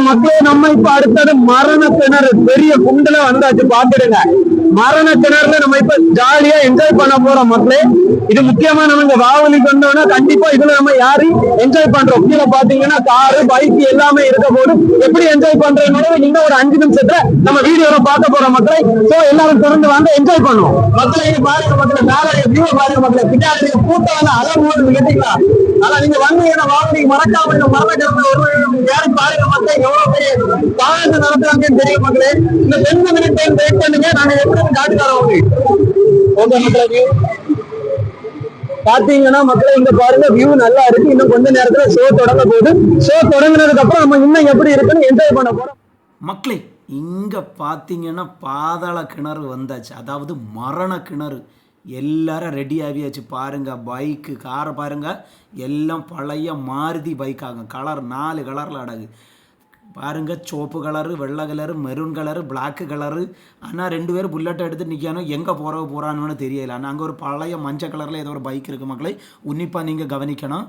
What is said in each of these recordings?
மக்களே நம்ம இப்ப அடுத்தது மரண திணறு பெரிய குண்டல வந்தாச்சு பாத்துடுங்க மரண கிணறுல நம்ம இப்ப ஜாலியா என்ஜாய் பண்ண போறோம் மக்களே. இது முக்கியமா நம்ம இங்க வாவலிக்கு வந்தோம்னா கண்டிப்பா இதுல நம்ம யாரையும் என்ஜாய் பண்றோம்? கீழே பாத்தீங்கன்னா காரு பைக் எல்லாமே இருக்க போது எப்படி என்ஜாய் பண்றதுனால இன்னும் ஒரு அஞ்சு நிமிஷத்துல நம்ம வீடியோல பார்க்க போறோம் மக்களே. சோ எல்லாரும் தொடர்ந்து வாங்க என்ஜாய் பண்ணுவோம். மக்களை இது பாருங்க மக்களை மேல வியூ பாருங்க மக்களை. பின்னாடி நீங்க கூட்டம் அளவு போட்டு கேட்டீங்களா ஆனா நீங்க வந்தீங்கன்னா வாவலிக்கு மறக்காம இந்த மரண கிணறு ஒரு யாரும் பாருங்க மக்களே எவ்வளவு பெரிய பாலத்தை நடத்துறாங்கன்னு தெரியும் மக்களே. இந்த ரெண்டு மினிட் டைம் வெயிட் பண்ணுங்க நாங்க எப்படி பாத்தீங்கன்னா மக்களை இங்க பாருங்க வியூ நல்லா இருக்கு. இன்னும் கொஞ்ச நேரத்துல ஷோ தொடங்க போகுது. ஷோ தொடங்கினதுக்கு அப்புறம் நம்ம இன்னும் எப்படி இருக்குன்னு என்ஜாய் பண்ண போறோம். மக்களே இங்க பாத்தீங்கன்னா பாதாள கிணறு வந்தாச்சு. அதாவது மரண கிணறு. எல்லாரும் ரெடி ஆகியாச்சு. பாருங்க பைக்கு காரை பாருங்க. எல்லாம் பழைய மாருதி பைக் ஆகும். கலர் நாலு கலரில் அடகு பாருங்க சோப்பு கலரு வெள்ளை colour maroon colour black colour. ஆனால் ரெண்டு பேரும் புல்லட்டை எடுத்து நிற்கணும் எங்கே போகிறவ போகிறான்னு தெரியல. ஆனால் அங்கே ஒரு பழைய மஞ்சள் கலரில் ஏதோ ஒரு பைக் இருக்குது மக்களை. உன்னிப்பாக நீங்கள் கவனிக்கணும்.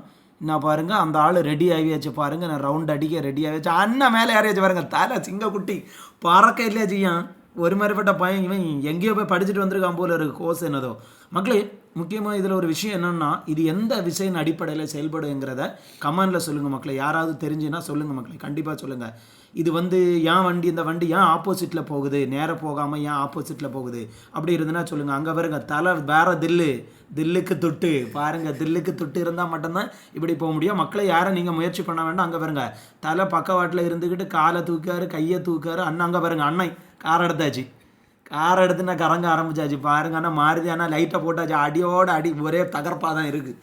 நான் பாருங்க அந்த ஆள் ரெடி ஆகியாச்சு பாருங்க. நான் ரவுண்ட் அடிக்க ரெடி ஆகியாச்சு அண்ணன் மேலே யாரையாச்சு பாருங்க. தலை சிங்கக்குட்டி. பறக்க இல்லையா செய்யான் ஒரு மாதிரிப்பட்ட பையன் இவன் எங்கேயோ போய் படிச்சுட்டு வந்திருக்கான் போல இருக்கு கோர்ஸ் என்னதோ. மக்களே முக்கியமாக இதில் ஒரு விஷயம் என்னென்னா இது எந்த விஷயம் அடிப்படையில் செயல்படுங்கிறத கமெண்டில் சொல்லுங்கள் மக்களை. யாராவது தெரிஞ்சுன்னா சொல்லுங்கள் மக்களை. கண்டிப்பாக சொல்லுங்கள் இது வந்து ஏன் வண்டி இந்த வண்டி ஏன் ஆப்போசிட்டில் போகுது? நேராக போகாமல் ஏன் ஆப்போசிட்டில் போகுது? அப்படி இருந்துன்னா சொல்லுங்கள் அங்கே பாருங்க தலை வேற தில்லு. தில்லுக்கு தொட்டு. பாருங்கள் தில்லுக்கு தொட்டு இருந்தால் மட்டும்தான் இப்படி போக முடியும். மக்களை யாரும் நீங்கள் முயற்சி பண்ண வேண்டாம். அங்கே பாருங்க தலை பக்கவாட்டில் இருந்துக்கிட்டு காலை தூக்காரு கையை தூக்காரு அண்ணன் அங்கே பாருங்க அண்ணன். கார் எடுத்தாச்சு கார் எடுத்து நான் கறங்க ஆரம்பிச்சாச்சு பாருங்க ஆனால் மாறுதி ஆனால் லைட்டை போட்டாச்சு அடியோட அடி ஒரே தகர்ப்பாக தான் இருக்குது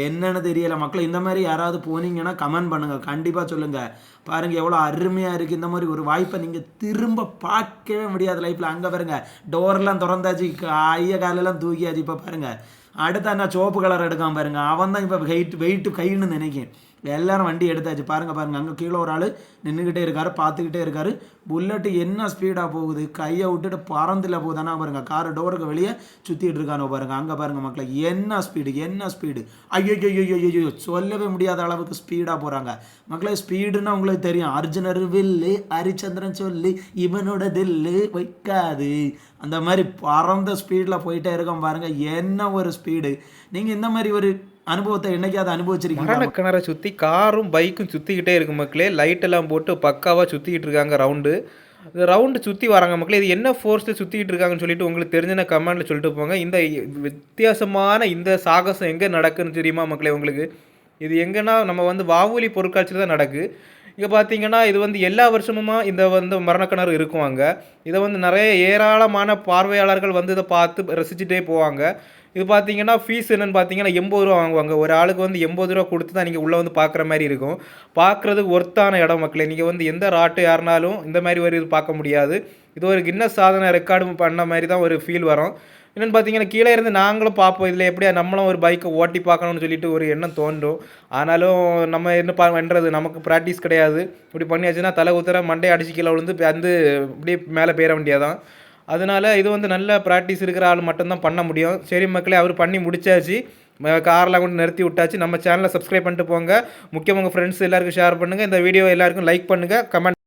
என்னென்னு தெரியல. மக்கள் இந்த மாதிரி யாராவது போனீங்கன்னா கமெண்ட் பண்ணுங்கள் கண்டிப்பாக சொல்லுங்கள் பாருங்கள் எவ்வளோ அருமையாக இருக்குது இந்த மாதிரி ஒரு வாய்ப்பை நீங்கள் திரும்ப பார்க்கவே முடியாது லைஃப்பில் அங்கே பாருங்க டோர்லாம் திறந்தாச்சு ஐய காலெல்லாம் தூக்கியாச்சு இப்போ பாருங்கள் அடுத்த நான் சோப்பு கலர் எடுக்காம பாருங்கள் அவன் தான் இப்போ வெயிட் வெயிட்டு கைன்னு நினைக்கிறேன் எல்லாரும் வண்டி எடுத்தாச்சு. பாருங்கள் பாருங்கள் அங்கே கீழே ஒரு ஆள் நின்றுக்கிட்டே இருக்காரு பார்த்துக்கிட்டே இருக்காரு. புல்லட்டு என்ன ஸ்பீடாக போகுது? கையை விட்டுட்டு பறந்துல போகுதானா பாருங்க. கார் டோருக்கு வெளியே சுற்றிட்டு இருக்கானோ பாருங்க. அங்கே பாருங்கள் மக்களை என்ன ஸ்பீடு என்ன ஸ்பீடு ஐயோ ஐயோ ஐயோ சொல்லவே முடியாத அளவுக்கு ஸ்பீடாக போகிறாங்க மக்களை ஸ்பீடுன்னா உங்களுக்கு தெரியும். அர்ஜுனர் வில்லு ஹரிச்சந்திரன் சொல்லி இவனோட தில்லு வைக்காது. அந்த மாதிரி பறந்த ஸ்பீடில் போயிட்டே இருக்கோம் பாருங்கள் என்ன ஒரு ஸ்பீடு நீங்கள் இந்த மாதிரி ஒரு அனுபவத்தை என்னைக்காவது அனுபவிச்சிருக்கீங்களா? மரண கிணறை சுற்றி காரும் பைக்கும் சுற்றிக்கிட்டே இருக்கு மக்களே. லைட் எல்லாம் போட்டு பக்காவாக சுற்றிக்கிட்டு இருக்காங்க ரவுண்டு இந்த ரவுண்டு சுற்றி வராங்க மக்களே இது என்ன ஃபோர்ஸில் சுற்றிக்கிட்டு இருக்காங்கன்னு சொல்லிட்டு உங்களுக்கு தெரிஞ்சுன கமெண்டில் சொல்லிட்டு போங்க. இந்த வித்தியாசமான இந்த சாகசம் எங்கே நடக்குன்னு தெரியுமா மக்களே உங்களுக்கு? இது எங்கன்னா நம்ம வந்து வாவூலி பொருட்காட்சியில் தான் நடக்கு. இங்கே பார்த்தீங்கன்னா இது வந்து எல்லா வருஷமுமா இந்த வந்து மரணக்கிணறு இருக்கும் அங்கே. இதை வந்து நிறைய ஏராளமான பார்வையாளர்கள் வந்து இதை பார்த்து ரசிச்சுட்டே போவாங்க. இது பார்த்தீங்கன்னா ஃபீஸ் என்னென்னு பார்த்தீங்கன்னா எண்பது ரூபா வாங்குவாங்க. ஒரு ஆளுக்கு வந்து எண்பது ரூபா கொடுத்து தான் நீங்கள் உள்ளே வந்து பார்க்குற மாதிரி இருக்கும். பார்க்குறதுக்கு ஒர்த்தான இடம் மக்களே. நீங்கள் வந்து எந்த ராட்டு யாருனாலும் இந்த மாதிரி ஒரு இது பார்க்க முடியாது. இது ஒரு கின்னஸ் சாதனை ரெக்கார்டு பண்ண மாதிரி தான் ஒரு ஃபீல் வரும். என்னென்னு பார்த்தீங்கன்னா கீழே இருந்து நாங்களும் பார்ப்போம். இதில் எப்படியா நம்மளும் ஒரு பைக்கை ஓட்டி பார்க்கணும்னு சொல்லிட்டு ஒரு எண்ணம் தோன்றும். ஆனாலும் நம்ம என்ன பா பண்ணுறது நமக்கு ப்ராக்டிஸ் கிடையாது. இப்படி பண்ணியாச்சுன்னா தலை குத்துற மண்டையை அடிச்சு கீழே விழுந்து வந்து அப்படியே மேலே போயிட வேண்டியதான் அதனால் இது வந்து நல்ல ப்ராக்டிஸ் இருக்கிற ஆள் மட்டும்தான் பண்ண முடியும். சரி மக்களே அவர் பண்ணி முடிச்சாச்சு. காரெலாம் கொண்டு நிறுத்தி விட்டாச்சு. நம்ம சேனலை சப்ஸ்கிரைப் பண்ணிட்டு போங்க. முக்கியமாக உங்கள் ஃப்ரெண்ட்ஸ் எல்லாருக்கும் ஷேர் பண்ணுங்கள் இந்த வீடியோ எல்லாருக்கும் லைக் பண்ணுங்கள் கமெண்ட்